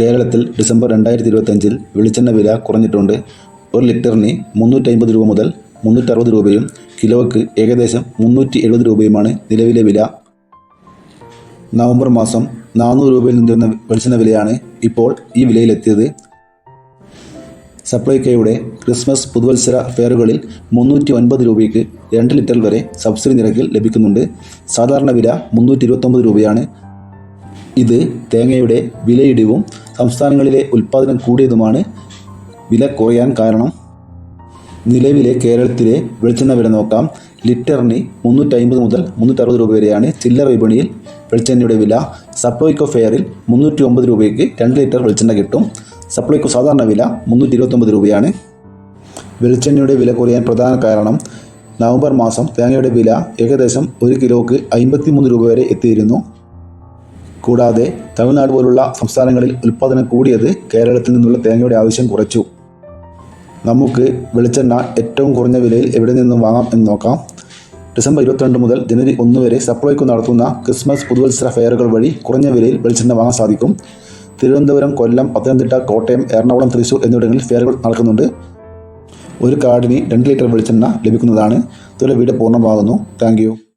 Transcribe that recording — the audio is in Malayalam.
കേരളത്തിൽ ഡിസംബർ രണ്ടായിരത്തി ഇരുപത്തഞ്ചിൽ വെളിച്ചെണ്ണ വില കുറഞ്ഞിട്ടുണ്ട്. ഒരു ലിറ്ററിന് മുന്നൂറ്റമ്പത് രൂപ മുതൽ മുന്നൂറ്ററുപത് രൂപയും കിലോയ്ക്ക് ഏകദേശം മുന്നൂറ്റി എഴുപത് രൂപയുമാണ് നിലവിലെ വില. നവംബർ മാസം നാനൂറ് രൂപയിൽ നിന്നിരുന്ന വെളിച്ചെണ്ണ വിലയാണ് ഇപ്പോൾ ഈ വിലയിലെത്തിയത്. സപ്ലൈകോയുടെ ക്രിസ്മസ് പുതുവത്സര ഫെയറുകളിൽ മുന്നൂറ്റി ഒൻപത് രൂപയ്ക്ക് രണ്ട് ലിറ്റർ വരെ സബ്സിഡി നിരക്കിൽ ലഭിക്കുന്നുണ്ട്. സാധാരണ വില മുന്നൂറ്റി രൂപയാണ്. ഇത് തേങ്ങയുടെ വിലയിടിവും സംസ്ഥാനങ്ങളിലെ ഉൽപ്പാദനം കൂടിയതുമാണ് വില കുറയാൻ കാരണം. നിലവിലെ കേരളത്തിലെ വെളിച്ചെണ്ണ വില നോക്കാം. ലിറ്ററിന് മുന്നൂറ്റമ്പത് മുതൽ മുന്നൂറ്ററുപത് രൂപ വരെയാണ് ചില്ലറ വിപണിയിൽ വെളിച്ചെണ്ണയുടെ വില. സപ്ലൈകോ ഫെയറിൽ മുന്നൂറ്റി ഒമ്പത് രൂപയ്ക്ക് രണ്ട് ലിറ്റർ വെളിച്ചെണ്ണ കിട്ടും. സപ്ലൈകോ സാധാരണ വില മുന്നൂറ്റി ഇരുപത്തൊമ്പത് രൂപയാണ്. വെളിച്ചെണ്ണയുടെ വില കുറയാൻ പ്രധാന കാരണം നവംബർ മാസം തേങ്ങയുടെ വില ഏകദേശം ഒരു കിലോക്ക് അമ്പത്തിമൂന്ന് രൂപ വരെ എത്തിയിരുന്നു. കൂടാതെ തമിഴ്നാട് പോലുള്ള സംസ്ഥാനങ്ങളിൽ ഉൽപ്പാദനം കൂടിയത് കേരളത്തിൽ നിന്നുള്ള തേങ്ങയുടെ ആവശ്യം കുറച്ചു. നമുക്ക് വെളിച്ചെണ്ണ ഏറ്റവും കുറഞ്ഞ വിലയിൽ എവിടെ നിന്നും വാങ്ങാം എന്ന് നോക്കാം. ഡിസംബർ ഇരുപത്തിരണ്ട് മുതൽ ജനുവരി ഒന്ന് വരെ സപ്ലൈക്കു നടത്തുന്ന ക്രിസ്മസ് പുതുവത്സര ഫെയറുകൾ വഴി കുറഞ്ഞ വിലയിൽ വെളിച്ചെണ്ണ വാങ്ങാൻ സാധിക്കും. തിരുവനന്തപുരം കൊല്ലം പത്തനംതിട്ട കോട്ടയം എറണാകുളം തൃശൂർ എന്നിവിടങ്ങളിൽ ഫെയറുകൾ നടക്കുന്നുണ്ട്. ഒരു കാർഡിന് രണ്ട് ലിറ്റർ വെളിച്ചെണ്ണ ലഭിക്കുന്നതാണ്. തുല വീട് പൂർണമാകുന്നു. താങ്ക്